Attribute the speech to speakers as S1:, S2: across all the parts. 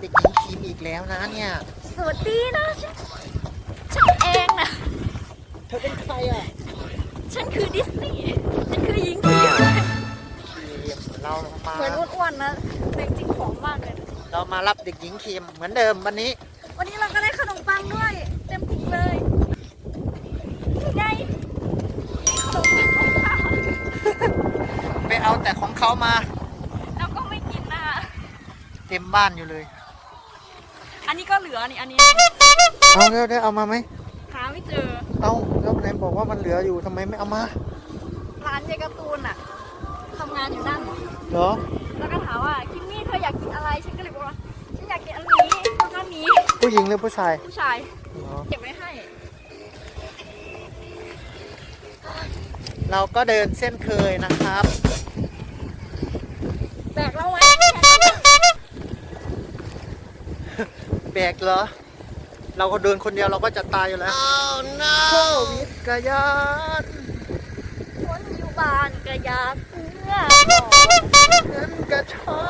S1: คีมอีกแล้วนะเนี่ย
S2: สวัสดีนะฉันฉันเองนะ
S1: เธอเป็นใครอะ
S2: ฉันคือดิสนีย์ฉันคือหญิงเขียว
S1: คีมเรามา
S2: เหมือนอ้วนๆนะแต่จริงๆผอมมากเลยนะ
S1: เรามารับเด็กหญิงคีมเหมือนเดิมวันนี้
S2: วันนี้เราก็ได้ขนมปังด้วย เต็มถุงเลยนี่ไงขนมปังของข้าว
S1: ไปเอาแต่ของเขามา
S2: แล้วก็ไม่กินนะคะ
S1: เต็มบ้านอยู่เลย
S2: อันนี้ก็เหลือนี่อันนี้
S1: เอาแล้วได้เอามาไหม
S2: หาไม่เจอ
S1: เอาแล้วไหนบอกว่ามันเหลืออยู่ทำไมไม่เอามา
S2: ร้านยายการ์ตูนอะทำงานอยู่นั่น
S1: เหรอ
S2: แล้วก็ถามว่าคิมมี่เธออยากกินอะไรฉันก็เลยบอกว่าฉันอยากกินอันนี้แล้วก็อันนี้
S1: ผู้หญิงหรือผู้ชาย
S2: ผู้ชาย
S1: อ๋อ
S2: เก็บไว้ให้
S1: เราก็เดินเส้นเคยนะครับ
S2: แบกเราไว้
S1: แบกเหรอ เราก็เดินคนเดียวเราก็จะตายอยู่แล้วโควิดกระยาน
S2: คนอยู่บ้านก็อยากเอื้อ
S1: เงินกระชอ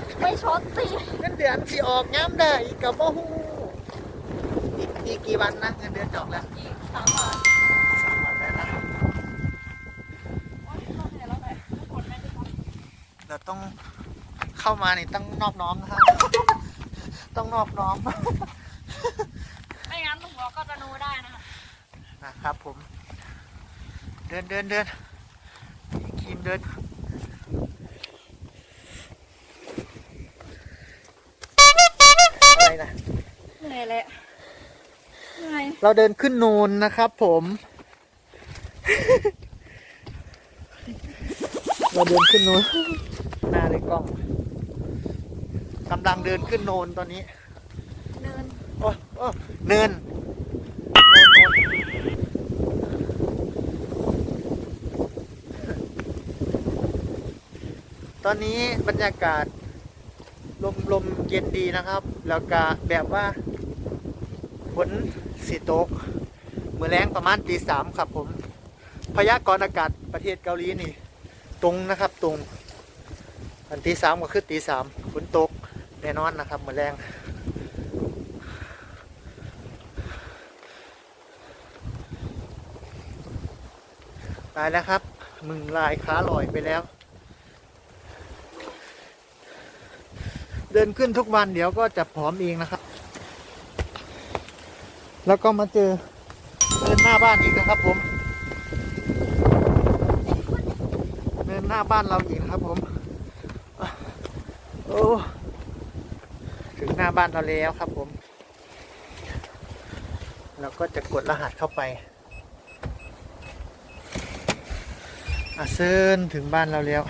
S1: ด
S2: ไม่ช็อตสิ
S1: เงินเดือนสิออกย้ำได้กับบ่ฮู้อีกอีกกี่วันนะเงินเดือนจะออกแล้ว
S2: อีกสามบาท
S1: สามวันแล้วนะ
S2: โอ๊ยเราเหนื่อยแล้วแหละทุกคนไม่ได้ท
S1: เราต้องเข้ามานี่ต้องนอบน้อมนะครับ ต้องนอบน้อมำ
S2: ไม่งั้นหัวก็จะนูได้นะคะ
S1: นะครับผม เดินเดินเดินครีมเดินอะไรนะ
S2: เหนื่อยแหละเหนื่อย
S1: เราเดินขึ้นโนนนะครับผม เราเดินขึ้นโนนหน้าในกล้อง กำลังเดินขึ้นโนนตอนนี้
S2: เนิน
S1: โอ้โอ้เนินโนนโนนตอนนี้บรรยากาศลมลมเย็นดีนะครับ แล้วก็แบบว่าฝนสีตกเมื่อแรงประมาณตีสามครับผม พยากรณ์อากาศประเทศเกาหลีนี่ ตรงนะครับตรงอันตีสามก็คือตีสามฝนตกแน่นอนนะครับเมื่อแรงตายแล้วครับ มึงลายขาลอยไปแล้ว เดินขึ้นทุกวันเดี๋ยวก็จะผอมเองนะครับ แล้วก็มาเจอเดินหน้าบ้านอีกนะครับผมเดินหน้าบ้านเราอีกนะครับผม โอ้าบ้านเราแล้วครับผม เราก็จะกดรหัสเข้าไปอะเซินถึงบ้านเราแล้ว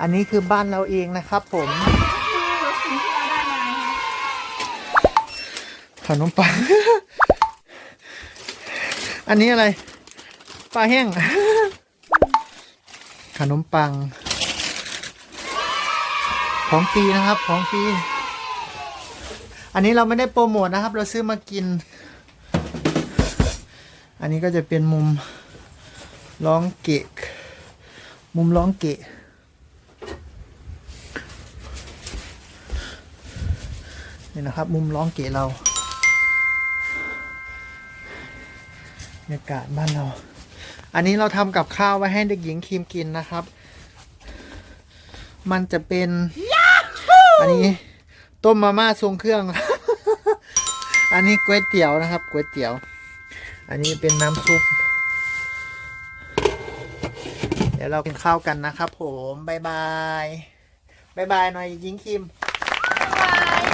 S1: อันนี้คือบ้านเราเองนะครับผมขนมปัง อันนี้อะไร ปลาแห้ง ขนมปัง ของฟรีนะครับของฟรีอันนี้เราไม่ได้โปรโมทนะครับ เราซื้อมากิน อันนี้ก็จะเป็นมุมร้องเกะมุมร้องเกะนี่นะครับ มุมร้องเกะเราบรรยากาศบ้านเรา อันนี้เราทำกับข้าวไว้ให้เด็กหญิงครีมกินนะครับ มันจะเป็น อันนี้ต้มมาม่าทรงเครื่อง อันนี้ก๋วยเตี๋ยวนะครับก๋วยเตี๋ยว อันนี้เป็นน้ำซุป เดี๋ยวเรากินข้าวกันนะครับผมบายบายบายบายหน่อยยิงคิม
S2: บาย